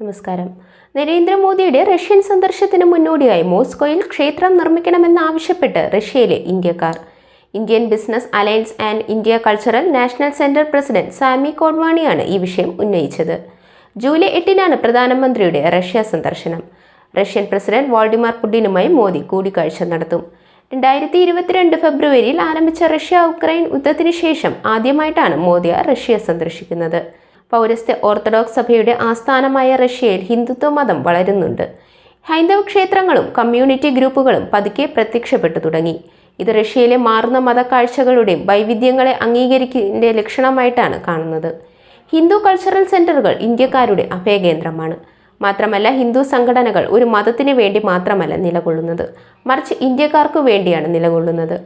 നമസ്കാരം. നരേന്ദ്രമോദിയുടെ റഷ്യൻ സന്ദർശനത്തിന് മുന്നോടിയായി മോസ്കോയിൽ ക്ഷേത്രം നിർമ്മിക്കണമെന്നാവശ്യപ്പെട്ട് റഷ്യയിലെ ഇന്ത്യക്കാർ. Indian business alliance and India cultural national centre president Sammy കോഡ്വാണിയാണ് ഈ വിഷയം ഉന്നയിച്ചത്. ജൂലൈ എട്ടിനാണ് പ്രധാനമന്ത്രിയുടെ റഷ്യ സന്ദർശനം. റഷ്യൻ പ്രസിഡന്റ് വോൾഡിമാർ പുടിനുമായി മോദി കൂടിക്കാഴ്ച നടത്തും. രണ്ടായിരത്തി ഇരുപത്തിരണ്ട് ഫെബ്രുവരിയിൽ ആരംഭിച്ച റഷ്യ ഉക്രൈൻ യുദ്ധത്തിന് ശേഷം ആദ്യമായിട്ടാണ് മോദി റഷ്യ സന്ദർശിക്കുന്നത്. പൗരസ്ത്യ ഓർത്തഡോക്സ് സഭയുടെ ആസ്ഥാനമായ റഷ്യയിൽ ഹിന്ദുത്വ മതം വളരുന്നുണ്ട്. ഹൈന്ദവ ക്ഷേത്രങ്ങളും കമ്മ്യൂണിറ്റി ഗ്രൂപ്പുകളും പതുക്കെ പ്രത്യക്ഷപ്പെട്ടു തുടങ്ങി. ഇത് റഷ്യയിലെ മാറുന്ന മതക്കാഴ്ചകളുടെയും വൈവിധ്യങ്ങളെ അംഗീകരിക്കുന്നതിന്റെ ലക്ഷണമായിട്ടാണ് കാണുന്നത്. ഹിന്ദു കൾച്ചറൽ സെന്ററുകൾ ഇന്ത്യക്കാരുടെ അഭയകേന്ദ്രമാണ്. മാത്രമല്ല ഹിന്ദു സംഘടനകൾ ഒരു മതത്തിന് വേണ്ടി മാത്രമല്ല നിലകൊള്ളുന്നത്. മറിച്ച് ഇന്ത്യക്കാർക്കു വേണ്ടിയാണ് നിലകൊള്ളുന്നത്.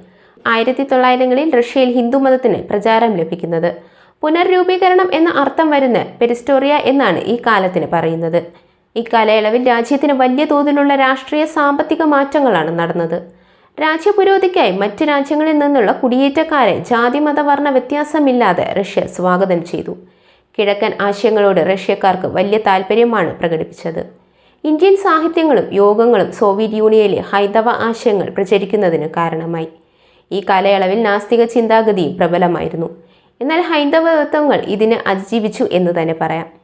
ആയിരത്തി തൊള്ളായിരങ്ങളിൽ റഷ്യയിൽ ഹിന്ദു മതത്തിന് പ്രചാരം ലഭിക്കുന്നത്. പുനർരൂപീകരണം എന്ന അർത്ഥം വരുന്ന പെരിസ്റ്റോറിയ എന്നാണ് ഈ കാലത്തിന് പറയുന്നത്. ഇക്കാലയളവിൽ രാജ്യത്തിന് വലിയ തോതിലുള്ള രാഷ്ട്രീയ സാമ്പത്തിക മാറ്റങ്ങളാണ് നടന്നത്. രാജ്യപുരോഗതിക്കായി മറ്റ് രാജ്യങ്ങളിൽ നിന്നുള്ള കുടിയേറ്റക്കാരെ ജാതി മതവർണ വ്യത്യാസമില്ലാതെ റഷ്യ സ്വാഗതം ചെയ്തു. കിഴക്കൻ ആശയങ്ങളോട് റഷ്യക്കാർക്ക് വലിയ താല്പര്യമാണ് പ്രകടിപ്പിച്ചത്. ഇന്ത്യൻ സാഹിത്യങ്ങളും യോഗങ്ങളും സോവിയറ്റ് യൂണിയനിലെ ഹൈന്ദവ ആശയങ്ങൾ പ്രചരിക്കുന്നതിന് കാരണമായി. ഈ കാലയളവിൽ നാസ്തിക ചിന്താഗതിയും പ്രബലമായിരുന്നു. എന്നാൽ ഹൈന്ദവ തത്വങ്ങൾ ഇതിനെ അതിജീവിച്ചു എന്ന് തന്നെ പറയാം.